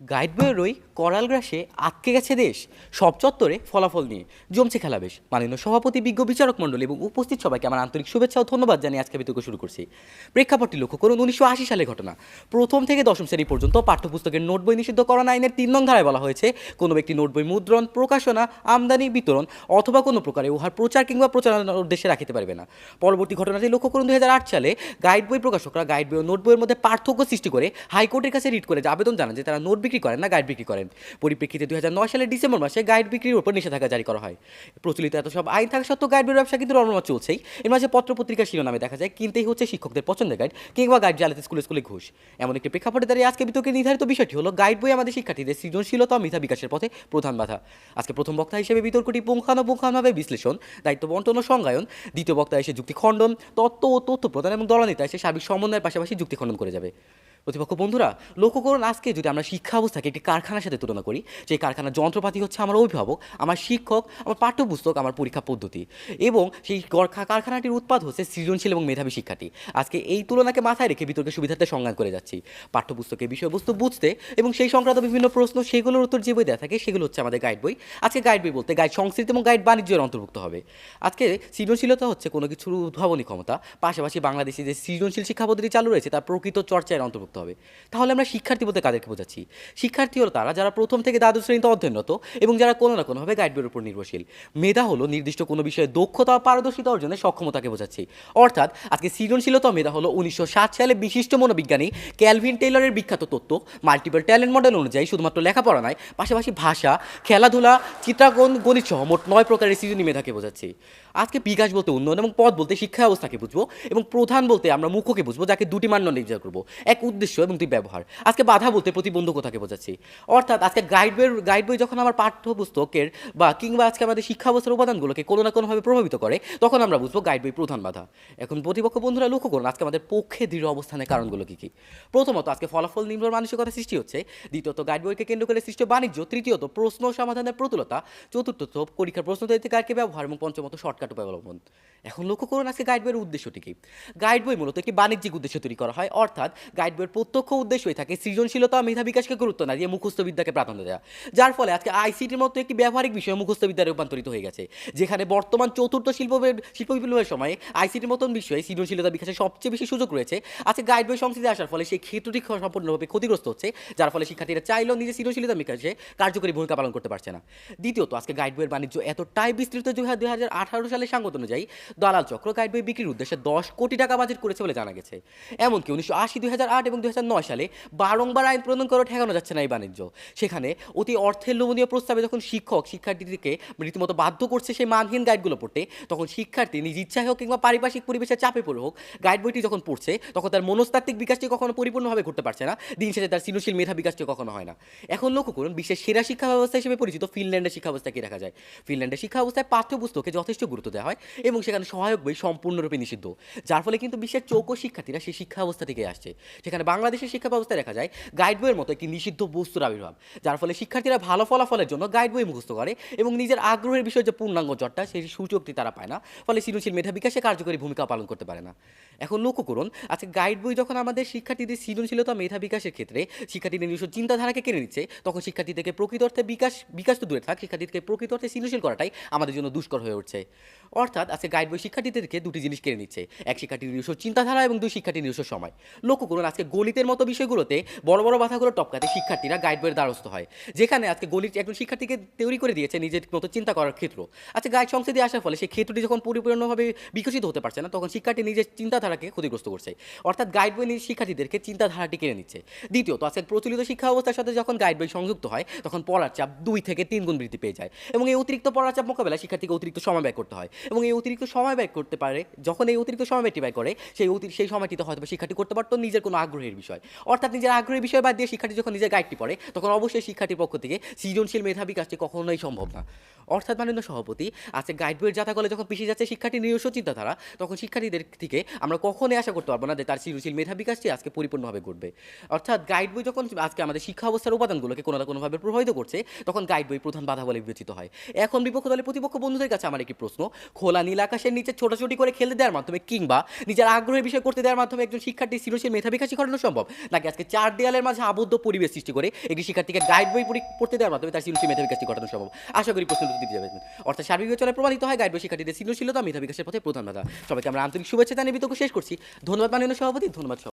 Guide বইয়েরই করাল গ্রাসে আটকে গেছে দেশ। সব চত্বরে ফলাফল নিয়ে জমছে খেলা বেশ মাননীয় সভাপতি, বিজ্ঞ বিচারক মণ্ডলী এবং উপস্থিত সবাইকে আমার আন্তরিক শুভেচ্ছা ও ধন্যবাদ জানিয়ে আজকে বিতর্ক শুরু করছি। প্রেক্ষাপটটি লক্ষ্য করুন, উনিশশো আশি সালের ঘটনা। প্রথম থেকে দশম শ্রেণি পর্যন্ত পাঠ্যপুস্তকের নোট বই নিষিদ্ধ নিষিদ্ধকরণ আইনের তিন নং ধারায় বলা হয়েছে, কোনো ব্যক্তি নোট বই মুদ্রণ, প্রকাশনা, আমদানি, বিতরণ অথবা কোনো প্রকারে উহার প্রচার কিংবা প্রচারণার উদ্দেশ্যে রাখিতে পারবে না। পরবর্তী ঘটনাটি লক্ষ্য করুন, দুই হাজার আট সালে গাইড বই প্রকাশকরা গাইড বই ও নোট বইয়ের মধ্যে পার্থক্য সৃষ্টি করে হাইকোর্টের কাছে রিট করে আবেদন জানান যে তারা নোট বিক্রি করেন না, গাইড বিক্রি করেন। পরিপ্রেক্ষিতে দু হাজার নয় সালের ডিসেম্বর মাসে গাইড বিক্রির উপর নিষেধাজ্ঞা জারি করা হয়। প্রচলিত এত সব আইন থাকা সত্ত্বেও গাইড বইয়ের ব্যবসা কিন্তু রমরমা চলছেই। এর মাঝে পত্র পত্রিকার শিরোনামে দেখা যায়, কিনতেই হচ্ছে শিক্ষকদের পছন্দের গাইড কিংবা গাইড জালাতে স্কুলে স্কুলে ঘুষ। এমন একটি প্রেক্ষাপটে দাঁড়িয়ে আজকে বিতর্কে নির্ধারিত বিষয়টি হলো, গাইড বই আমাদের শিক্ষার্থীদের সৃজনশীলতা মেধা বিকাশের পথে প্রধান বাধা। আজকে প্রথম বক্তা হিসেবে বিতর্কটি পুঙ্খানুপুঙ্খানুভাবে বিশ্লেষণ, দায়িত্ব বন্টন ও সংজ্ঞায়ন, দ্বিতীয় বক্তা এসে যুক্তি খণ্ডন, তত্ত্ব ও তথ্য প্রদান এবং দলনেতা এসে সার্বিক সমন্বয়ের পাশাপাশি যুক্তি খণ্ডন করে যাবে। প্রতিপক্ষ, বন্ধুরা, লক্ষ্য করুন, আজকে যদি আমরা শিক্ষা অবস্থাকে একটি কারখানার সাথে তুলনা করি সেই কারখানার যন্ত্রপাতি হচ্ছে আমার অভিভাবক, আমার শিক্ষক, আমার পাঠ্যপুস্তক, আমার পরীক্ষা পদ্ধতি এবং সেই কারখানাটির উৎপাদ হচ্ছে সৃজনশীল এবং মেধাবী শিক্ষার্থী। আজকে এই তুলনাকে মাথায় রেখে বিতর্কের সুবিধার্থে সংজ্ঞান করে যাচ্ছি। পাঠ্যপুস্তকের বিষয়বস্তু বুঝতে এবং সেই সংক্রান্ত বিভিন্ন প্রশ্ন, সেগুলোর উত্তর যে বই দেওয়া থাকে, সেগুলো হচ্ছে আমাদের গাইড বই। আজকে গাইড বই বলতে গাইড সংস্কৃতি এবং গাইড বাণিজ্যের অন্তর্ভুক্ত হবে। আজকে সৃজনশীলতা হচ্ছে কোনো কিছুর উদ্ভাবনী ক্ষমতা, পাশাপাশি বাংলাদেশে যে সৃজনশীল শিক্ষা পদ্ধতি চালু রয়েছে, তার প্রকৃত চর্চায় অন্তর্ভুক্ত হবে। তাহলে আমরা শিক্ষার্থী বলতে কাদেরকে বোঝাচ্ছি? শিক্ষার্থী হলো তারা যারা প্রথম থেকে দ্বাদশ শ্রেণীতে অধ্যয়নরত এবং যারা কোনো না কোনোভাবে গাইড বইয়ের উপর নির্ভরশীল। মেধা হলো নির্দিষ্ট কোনো বিষয়ে দক্ষতা ও পারদর্শিতা অর্জনের সক্ষমতাকে বোঝাচ্ছি। অর্থাৎ আজকে সৃজনশীলতা মেধা হলো উনিশশো ষাট সালে বিশিষ্ট মনোবিজ্ঞানী ক্যালভিন টেইলরের বিখ্যাত তত্ত্ব। মাল্টিপল ট্যালেন্ট মডেল অনুযায়ী শুধুমাত্র লেখাপড়া নয়, পাশাপাশি ভাষা, খেলাধুলা, চিত্রাঙ্কন গণিত সহ মোট নয় প্রকারের সৃজনী মেধাকে বোঝাচ্ছি। আজকে বিকাশ বলতে উন্নয়ন এবং পদ বলতে শিক্ষা ব্যবস্থাকে বুঝব এবং প্রধান বলতে আমরা মুখ্যকে বুঝব, যাকে দুটি মানদণ্ড বিচার করব। এক উদ্দেশ্য এবং দুই ব্যবহার। আজকে বাধা বলতে প্রতিবন্ধকতাকে বোঝাচ্ছি। অর্থাৎ আজকে গাইড বইয়ের গাইড বই যখন আমার পাঠ্যপুস্তকের বা কিংবা আজকে আমাদের শিক্ষা ব্যবস্থার উপাদানগুলোকে কোনো না কোনোভাবে প্রভাবিত করে, তখন আমরা বুঝব গাইড বই প্রধান বাধা। এখন প্রতিপক্ষ বন্ধুরা লক্ষ্য করুন, আজকে আমাদের পক্ষে দৃঢ় অবস্থানের কারণগুলো কী কী? প্রথমত, আজকে ফলাফল নির্ভর মানসিকতা সৃষ্টি হচ্ছে। দ্বিতীয়ত গাইড বইকে কেন্দ্র করে সৃষ্ট বাণিজ্য। তৃতীয়ত, প্রশ্ন সমাধানের প্রতুলতা। চতুর্থত পরীক্ষার প্রশ্ন তৈরিতে গাইডকে ব্যবহার এবং পঞ্চমত শর্টকাট অবলম্বন এখন লক্ষ্য করুন আজকে গাইড বইয়ের উদ্দেশ্যটি কি? গাইড বই মূলত একটি বাণিজ্যিক উদ্দেশ্য তৈরি করা হয়, অর্থাৎ গাইড বইয়ের প্রত্যক্ষ উদ্দেশ্যই থাকে সৃজনশীলতা মেধা বিকাশকে গুরুত্ব না দিয়ে মুখস্থ বিদ্যাকে প্রাধান্য দেওয়া। যার ফলে আজকে আইসিটির মতো একটি ব্যবহারিক বিষয় মুখস্থ বিদ্যায় রূপান্তরিত হয়ে গেছে, যেখানে বর্তমান চতুর্থ শিল্প শিল্প বিপ্লবের সময়ে আইসিটির মতন বিষয়ে সৃজনশীলতা বিকাশের সবচেয়ে বেশি সুযোগ রয়েছে। আজকে গাইড বই সংস্কৃতি আসার ফলে সেই ক্ষেত্রটি সম্পূর্ণভাবে ক্ষতিগ্রস্ত হচ্ছে, যার ফলে শিক্ষার্থীরা চাইলেও নিজের সৃজনশীলতা বিকাশে কার্যকরী ভূমিকা পালন করতে পারছে না। দ্বিতীয়ত, আজকে গাইড বইয়ের বাণিজ্য এতটাই বিস্তৃত দুই হাজার আঠারো সালের সাংগত অনুযায়ী দালাল চক্র গাইড বই বিক্রির উদ্দেশ্যে দশ কোটি টাকা বাজেট করেছে বলে জানা গেছে। এমনকি উনিশশো আশি, দুই এবং দুই হাজার নয় সালে বারংবার আইন প্রণয়ন করে ঠেকানো যাচ্ছে না এই বাণিজ্য। সেখানে অতি অর্থের লোভনীয় প্রস্তাবে যখন শিক্ষক, শিক্ষার্থীদেরকে রীতিমতো বাধ্য করছে সেই মানহীন গাইডগুলো পড়তে, তখন শিক্ষার্থী নিজ ইচ্ছায় হোক কিংবা পারিপার্শ্বিক পরিবেশের চাপে পড়ে হোক, গাইড বইটি যখন পড়ছে, তখন তার মনস্তাত্ত্বিক বিকাশটি কখনো পরিপূর্ণভাবে ঘটতে পারছে না, দিন শেষে তার সৃজনশীল মেধা বিকাশটি কখনো হয় না। এখন লক্ষ্য করুন, বিশ্বের সেরা শিক্ষা ব্যবস্থা হিসেবে পরিচিত ফিনল্যান্ডের শিক্ষা ব্যবস্থাকে দেখা যায়? ফিনল্যান্ডের শিক্ষা ব্যবস্থায় পাঠ্যপুস্তকে যথেষ্ট গুরুত্ব দেওয়া হয় এবং সেখানে সহায়ক বই সম্পূর্ণরূপে নিষিদ্ধ। যার ফলে কিন্তু বিশ্বের চৌকো শিক্ষার্থীরা সেই শিক্ষা ব্যবস্থা থেকে আসছে। সেখানে বাংলাদেশের শিক্ষা ব্যবস্থায় দেখা যায় গাইড বইয়ের মতো একটি নিষিদ্ধ বস্তুর আবির্ভাব। যার ফলে শিক্ষার্থীরা ভালো ফলাফলের জন্য গাইড বই মুখস্থ করে এবং নিজের আগ্রহের বিষয়ে যে পূর্ণাঙ্গ জটটা, সেই সুযোগটি তারা পায় না। ফলে সৃজনশীল মেধা বিকাশে কার্যকরী ভূমিকা পালন করতে পারে না। এখন লক্ষ্য করুন, আজকে গাইড বই যখন আমাদের শিক্ষার্থীদের সৃজনশীলতা, মেধা বিকাশের ক্ষেত্রে শিক্ষার্থীদের নিজস্ব চিন্তাধারাকে কেড়ে নিচ্ছে, তখন শিক্ষার্থীদেরকে প্রকৃত অর্থে বিকাশ বিকাশ তো দূরে থাক, শিক্ষার্থীদেরকে প্রকৃত অর্থে সৃজনশীল করাটাই আমাদের জন্য দুষ্কর হয়ে উঠছে। অর্থাৎ আজকে গাইড শিক্ষার্থীদেরকে দুটি জিনিস কেড়ে নিচ্ছে। এক শিক্ষার্থীর নিজস্ব চিন্তাধারা এবং দুই শিক্ষার্থীর নিজস্ব সময়। লক্ষ্য করুন, আজকে গণিতের মতো বিষয়গুলোতে বড় বড় বাধাগুলো টপকাতে শিক্ষার্থীরা গাইড বইয়ের দ্বারস্থ হয়। যেখানে আজকে গণিত একজন শিক্ষার্থীকে তৈরি করে দিয়েছে নিজের মতো চিন্তা করার ক্ষেত্র। আজকে গাইড সংসদে আসার ফলে সেই ক্ষেত্রটি যখন পরিপূর্ণভাবে বিকশিত হতে পারছে না, তখন শিক্ষার্থী নিজের চিন্তাধারাকে ক্ষতিগ্রস্ত করছে। অর্থাৎ গাইড বই নিজ শিক্ষার্থীদেরকে চিন্তাধারাটি কেড়ে নিচ্ছে। দ্বিতীয়ত, আজকে প্রচলিত শিক্ষা ব্যবস্থার সাথে যখন গাইড বই সংযুক্ত হয়, তখন পড়ার চাপ দুই থেকে তিন গুণ বৃদ্ধি পেয়ে যায়। এবং এই অতিরিক্ত পড়ার চাপ মোকাবেলা শিক্ষার্থীকে অতিরিক্ত সময় ব্যয় করতে হয়। এবং এই অতিরিক্ত সময় ব্যয় করতে পারে, যখন এই অতিরিক্ত সময় ব্যয় করে, সেই অতি, সেই সময়টিতে হয়তো শিক্ষার্থী করতে পারতো নিজের কোনো আগ্রহের বিষয়। অর্থাৎ নিজের আগ্রহের বিষয় বাদ দিয়ে শিক্ষার্থী যখন নিজের গাইডটি পড়ে, তখন অবশ্যই শিক্ষার্থীর পক্ষ থেকে সৃজনশীল মেধাবী কাজটি কখনোই সম্ভব না। অর্থাৎ মাননীয় সভাপতি, আজকে গাইড বইয়ের যাতা কলে যখন পিছিয়ে যাচ্ছে শিক্ষার্থী নিজস্ব চিন্তাধারা, তখন শিক্ষার্থীদের থেকে আমরা কখনোই আশা করতে পারব না যে তার সৃজনশীল মেধা বিকাশটি আজকে পরিপূর্ণভাবে ঘটবে। অর্থাৎ গাইড বই যখন আজকে আমাদের শিক্ষা অবস্থার উপাদানগুলোকে কোনো না কোনোভাবে প্রভাবিত করছে, তখন গাইড বই প্রধান বাধা বলে বিবেচিত হয়। এখন বিপক্ষ দলের প্রতিপক্ষ বন্ধুদের কাছে আমার একটি প্রশ্ন, খোলা নীল আকাশের নিচে ছোটাছুটি করে খেলতে দেওয়ার মাধ্যমে কিংবা নিজের আগ্রহের বিষয় করতে দেওয়ার মাধ্যমে একজন শিক্ষার্থী সৃজনশীল মেধা বিকাশী ঘটানো সম্ভব, নাকি আজকে চার দেয়ালের মাঝে আবদ্ধ পরিবেশ সৃষ্টি করে একটি শিক্ষার্থীকে গাইড বই পড়ি- পড়তে দেওয়ার মাধ্যমে তার সৃজনশীল মেধা বিকাশটি ঘটানো সম্ভব? আশা করি প্রশ্ন দিতে যাবেন অর্থাৎ সার্বিক বিবেচনায় প্রমাণিত হয়, গাইড শিক্ষার্থীদের সৃজনশীলতা মেধা বিকাশের পথে প্রধান বাধা। সবাইকে আমরা আন্তরিক শুভেচ্ছা জানিয়ে বিতর্ক শেষ করছি। ধন্যবাদ মাননীয় সভাপতি, ধন্যবাদ।